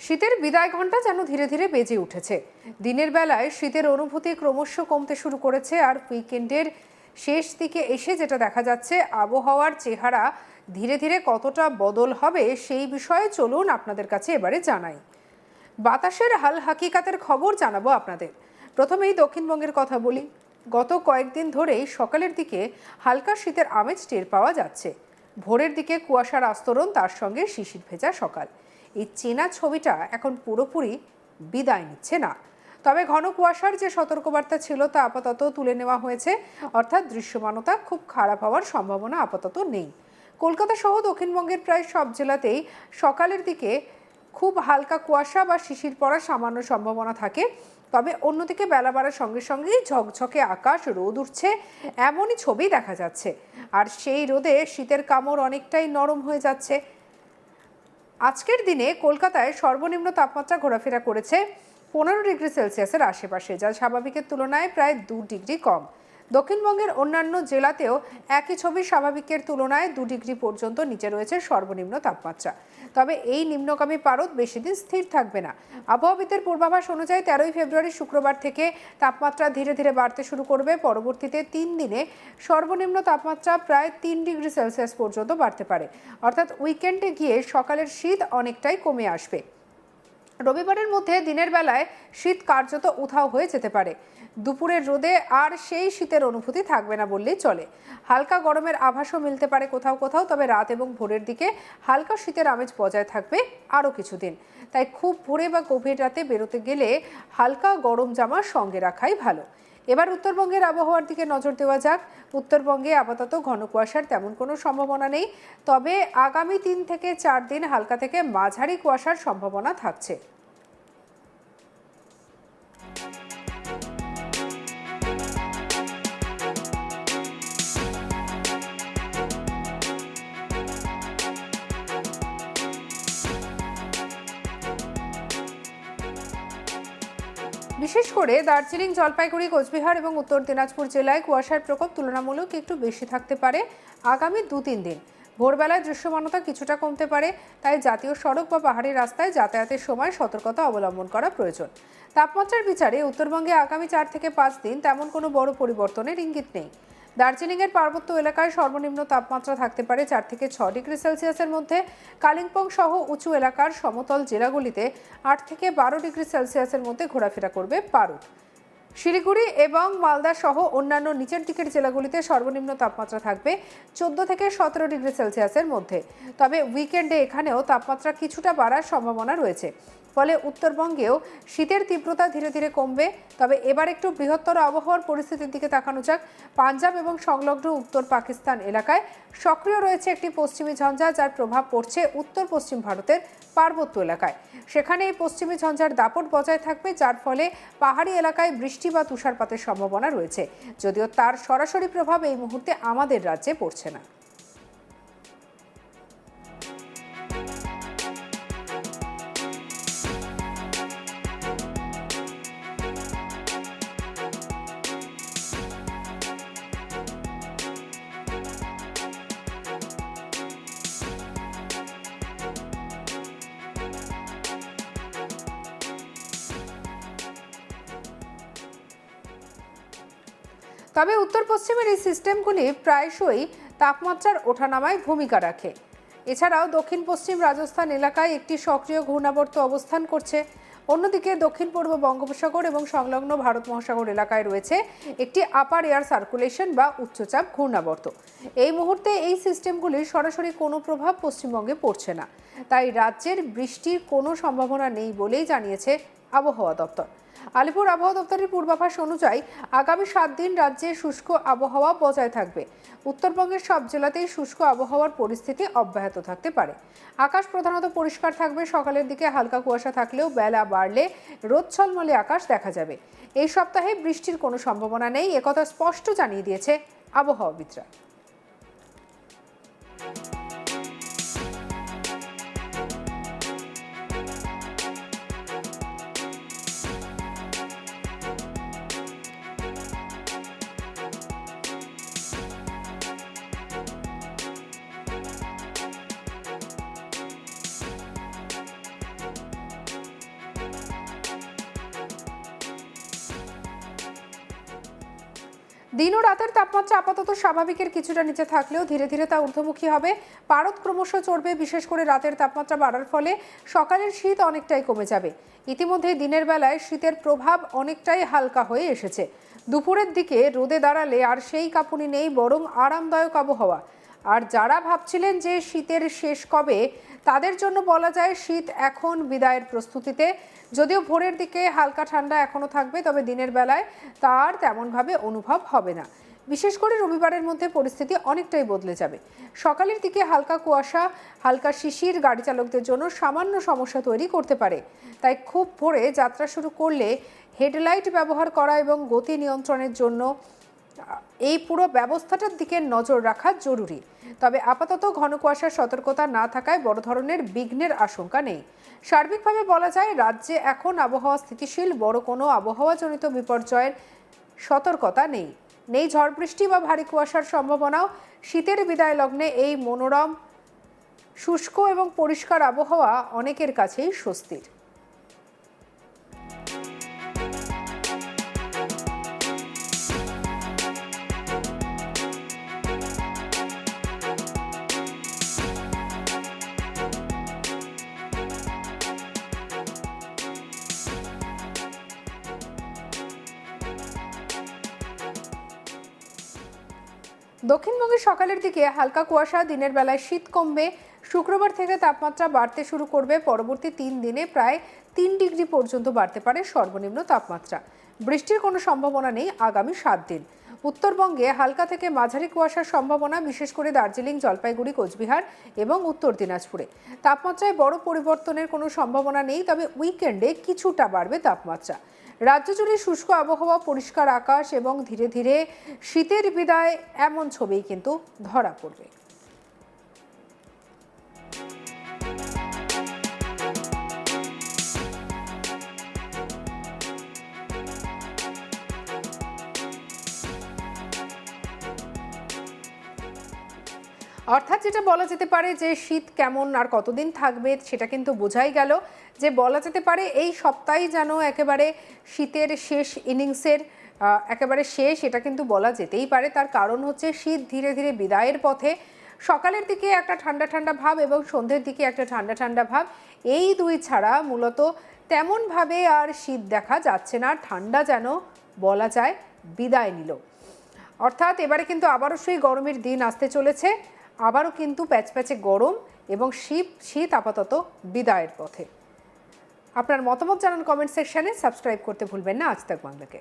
শীতের বিদায় ঘণ্টা যেন ধীরে ধীরে বেজে উঠেছে। দিনের বেলায় শীতের অনুভূতি ক্রমশ কমতে শুরু করেছে আর উইকেন্ডের শেষ দিকে এসে যেটা দেখা যাচ্ছে, আবহাওয়ার চেহারা ধীরে ধীরে কতটা বদল হবে সেই বিষয়ে চলুন আপনাদের কাছে এবারে জানাই। বাতাসের হাল হাকিকাতের খবর জানাব আপনাদের। প্রথমেই দক্ষিণবঙ্গের কথা বলি। গত কয়েকদিন ধরেই সকালের দিকে হালকা শীতের আমেজ টের পাওয়া যাচ্ছে। ভোরের দিকে কুয়াশার আস্তরণ তার সঙ্গে শিশির ভেজা সকাল। এই চেনা ছবিটা এখন পুরোপুরি বিদায় নিচ্ছে না। তবে ঘন কুয়াশার যে সতর্কবার্তা ছিল তা আপাতত তুলে নেওয়া হয়েছে। অর্থাৎ দৃশ্যমানতা খুব খারাপ হওয়ার সম্ভাবনা আপাতত নেই। কলকাতা সহ দক্ষিণবঙ্গের প্রায় সব জেলাতেই সকালের দিকে খুব হালকা কুয়াশা বা শিশির পড়ার সামান্য সম্ভাবনা থাকে। তবে অন্যদিকে বেলা বাড়ার সঙ্গে সঙ্গেই ঝকঝকে আকাশ, রোদ উঠছে, এমনই ছবি দেখা যাচ্ছে। আর সেই রোদে শীতের কামড় অনেকটাই নরম হয়ে যাচ্ছে। আজকের দিনে কলকাতায় সর্বনিম্ন তাপমাত্রা ঘোরাফেরা করেছে পনেরো ডিগ্রি সেলসিয়াসের আশেপাশে, যা স্বাভাবিকের তুলনায় প্রায় দু ডিগ্রি কম। দক্ষিণবঙ্গের অন্যান্য জেলাতেও একই ছবি স্বাভাবিকের তুলনায় দু ডিগ্রি পর্যন্ত নিচে রয়েছে সর্বনিম্ন তাপমাত্রা। তবে এই নিম্নগামী পারদ বেশি দিন স্থির থাকবে না। আবহাওয়াবিদের পূর্বাভাস অনুযায়ী তেরোই ফেব্রুয়ারি শুক্রবার থেকে তাপমাত্রা ধীরে ধীরে বাড়তে শুরু করবে। পরবর্তীতে তিন দিনে সর্বনিম্ন তাপমাত্রা প্রায় তিন ডিগ্রি সেলসিয়াস পর্যন্ত বাড়তে পারে। অর্থাৎ উইকেন্ডে গিয়ে সকালের শীত অনেকটাই কমে আসবে। রবিবারের মধ্যে দিনের বেলায় শীত কার্যত উধাও হয়ে যেতে পারে। দুপুরের রোদে আর সেই শীতের অনুভূতি থাকবে না বললেই চলে। হালকা গরমের আভাসও মিলতে পারে কোথাও কোথাও, তবে রাত এবং ভোরের দিকে হালকা শীতের আমেজ বজায় থাকবে আরও কিছুদিন। তাই খুব ভোরে বা গভীর রাতে বেরোতে গেলে হালকা গরম জামা সঙ্গে রাখাই ভালো। এবার উত্তরবঙ্গের আবহাওয়ার দিকে নজর দেওয়া যাক। উত্তরবঙ্গে আপাতত ঘন কুয়াশার তেমন কোনো সম্ভাবনা নেই। তবে আগামী তিন থেকে চার দিন হালকা থেকে মাঝারি কুয়াশার সম্ভাবনা থাকছে। বিশেষ করে দার্জিলিং, জলপাইগুড়ি, কোচবিহার এবং উত্তর দিনাজপুর জেলায় কুয়াশার প্রকোপ তুলনামূলক একটু বেশি থাকতে পারে আগামী দু তিন দিন। ভোরবেলায় দৃশ্যমানতা কিছুটা কমতে পারে, তাই জাতীয় সড়ক বা পাহাড়ি রাস্তায় যাতায়াতের সময় সতর্কতা অবলম্বন করা প্রয়োজন। তাপমাত্রার বিচারে উত্তরবঙ্গে আগামী চার থেকে পাঁচ দিন তেমন কোনো বড় পরিবর্তনের ইঙ্গিত নেই। দার্জিলিংয়ের পার্বত্য এলাকায় সর্বনিম্ন তাপমাত্রা থাকতে পারে চার থেকে ছ ডিগ্রি সেলসিয়াসের মধ্যে। কালিম্পং সহ উঁচু এলাকার সমতল জেলাগুলিতে আট থেকে বারো ডিগ্রি সেলসিয়াসের মধ্যে ঘোরাফেরা করবে পারদ শিলিগুড়ি এবং মালদা সহ অন্যান্য নিচের দিকের জেলাগুলিতে সর্বনিম্ন তাপমাত্রা থাকবে চোদ্দ থেকে সতেরো ডিগ্রি সেলসিয়াসের মধ্যে। তবে উইকেন্ডে এখানেও তাপমাত্রা কিছুটা বাড়ার সম্ভাবনা রয়েছে। ফলে উত্তরবঙ্গেও শীতের তীব্রতা ধীরে ধীরে কমবে। তবে এবার একটু বৃহত্তর আবহাওয়ার পরিস্থিতির দিকে তাকানো যাক। পাঞ্জাব এবং সংলগ্ন উত্তর পাকিস্তান এলাকায় সক্রিয় রয়েছে একটি পশ্চিমী ঝঞ্ঝা, যার প্রভাব পড়ছে উত্তর পশ্চিম ভারতের পার্বত্য এলাকায়। সেখানে এই পশ্চিমী ঝঞ্ঝার দাপট বজায় থাকবে, যার ফলে পাহাড়ি এলাকায় বৃষ্টি বা তুষারপাতের সম্ভাবনা রয়েছে। যদিও তার সরাসরি প্রভাব এই মুহূর্তে আমাদের রাজ্যে পড়ছে না। তবে উত্তর পশ্চিমের এই সিস্টেমগুলি প্রায়শই তাপমাত্রার ওঠানামায় ভূমিকা রাখে। এছাড়াও দক্ষিণ পশ্চিম রাজস্থান এলাকায় একটি সক্রিয় ঘূর্ণাবর্ত অবস্থান করছে। অন্যদিকে দক্ষিণ পূর্ব বঙ্গোপসাগর এবং সংলগ্ন ভারত মহাসাগর এলাকায় রয়েছে একটি আপার এয়ার সার্কুলেশন বা উচ্চচাপ ঘূর্ণাবর্ত। এই মুহূর্তে এই সিস্টেমগুলির সরাসরি কোনো প্রভাব পশ্চিমবঙ্গে পড়ছে না। তাই রাজ্যের বৃষ্টির কোনো সম্ভাবনা নেই বলেই জানিয়েছে আবহাওয়া দপ্তর। আলিপুর আবহাওয়া দপ্তরের পূর্বাভাস অনুযায়ী আগামী সাত দিন রাজ্যে শুষ্ক আবহাওয়া বজায় থাকবে। উত্তরবঙ্গের সব জেলাতেই শুষ্ক আবহাওয়ার পরিস্থিতি অব্যাহত থাকতে পারে। আকাশ প্রধানত পরিষ্কার থাকবে, সকালের দিকে হালকা কুয়াশা থাকলেও বেলা বাড়লে রোদ ছলমলে আকাশ দেখা যাবে। এই সপ্তাহে বৃষ্টির কোনো সম্ভাবনা নেই, একথা স্পষ্ট জানিয়ে দিয়েছে আবহাওয়াবিদরা। দিন ও রাতের তাপমাত্রা আপাতত স্বাভাবিকের কিছুটা নিচে থাকলেও ধীরে ধীরে তা ঊর্ধ্বমুখী হবে। পারদ ক্রমশ চড়বে, বিশেষ করে রাতের তাপমাত্রা বাড়ার ফলে সকালের শীত অনেকটাই কমে যাবে। ইতিমধ্যে দিনের বেলায় শীতের প্রভাব অনেকটাই হালকা হয়ে এসেছে। দুপুরের দিকে রোদে দাঁড়ালে আর সেই কাঁপুনি নেই, বরং আরামদায়ক আবহাওয়া। আর যারা ভাবছিলেন যে শীতের শেষ কবে, তাদের জন্য বলা যায় শীত এখন বিদায়ের প্রস্তুতিতে। যদিও ভোরের দিকে হালকা ঠান্ডা এখনও থাকবে, তবে দিনের বেলায় তার তেমনভাবে অনুভব হবে না। বিশেষ করে রবিবারের মধ্যে পরিস্থিতি অনেকটাই বদলে যাবে। সকালের দিকে হালকা কুয়াশা, হালকা শিশির গাড়ি চালকদের জন্য সামান্য সমস্যা তৈরি করতে পারে। তাই খুব ভোরে যাত্রা শুরু করলে হেডলাইট ব্যবহার করা এবং গতি নিয়ন্ত্রণের জন্য এই পুরো ব্যবস্থাটার দিকে নজর রাখা জরুরি। তবে আপাতত ঘন কুয়াশার সতর্কতা না থাকায় বড় ধরনের বিঘ্নের আশঙ্কা নেই। সার্বিকভাবে বলা যায়, রাজ্যে এখন আবহাওয়া স্থিতিশীল, বড় কোনো আবহাওয়াজনিত বিপর্যয়ের সতর্কতা নেই। নেই ঝড় বৃষ্টি বা ভারী কুয়াশার সম্ভাবনাও। শীতের বিদায় লগ্নে এই মনোরম, শুষ্ক এবং পরিষ্কার আবহাওয়া অনেকের কাছেই স্বস্তির। দক্ষিণবঙ্গে সকালের দিকে হালকা কুয়াশা, দিনের বেলায় শীত কমবে। শুক্রবার থেকে তাপমাত্রা বাড়তে শুরু করবে। পরবর্তী তিন দিনে প্রায় তিন ডিগ্রি পর্যন্ত বাড়তে পারে সর্বনিম্ন তাপমাত্রা। বৃষ্টির কোনো সম্ভাবনা নেই আগামী সাত দিন। উত্তরবঙ্গে হালকা থেকে মাঝারি কুয়াশার সম্ভাবনা, বিশেষ করে দার্জিলিং, জলপাইগুড়ি, কোচবিহার এবং উত্তর দিনাজপুরে। তাপমাত্রায় বড় পরিবর্তনের কোনো সম্ভাবনা নেই, তবে উইকেন্ডে কিছুটা বাড়বে তাপমাত্রা। রাজ্য জুড়ে শুষ্ক আবহাওয়া, পরিষ্কার আকাশ এবং ধীরে ধীরে শীতের বিদায় এমন ছবি কিন্তু ধরা পড়বে। অর্থাৎ যেটা বলা যেতে পারে যে শীত কেমন আর কতদিন থাকবে সেটা কিন্তু বোঝাই গেল। যে বলা যেতে পারে এই সপ্তাহে যেন একেবারে শীতের শেষ ইনিংসের একেবারে শেষ, এটা কিন্তু বলা যেতেই পারে। তার কারণ হচ্ছে শীত ধীরে ধীরে বিদায়ের পথে। সকালের দিকে একটা ঠান্ডা ঠান্ডা ভাব এবং সন্ধ্যের দিকে একটা ঠান্ডা ঠান্ডা ভাব। এই দুই ছাড়া মূলত তেমনভাবে আর শীত দেখা যাচ্ছে না ঠান্ডা যেন বলা যায় বিদায় নিল। অর্থাৎ এবারে কিন্তু আবারও সেই গরমের দিন আসতে চলেছে। আবারও কিন্তু প্যাচপ্যাচে গরম এবং শীত শীত আপাতত বিদায়ের পথে। আপনার মতামত জানান কমেন্ট সেকশানে সাবস্ক্রাইব করতে ভুলবেন না। আজ তাক বাংলাকে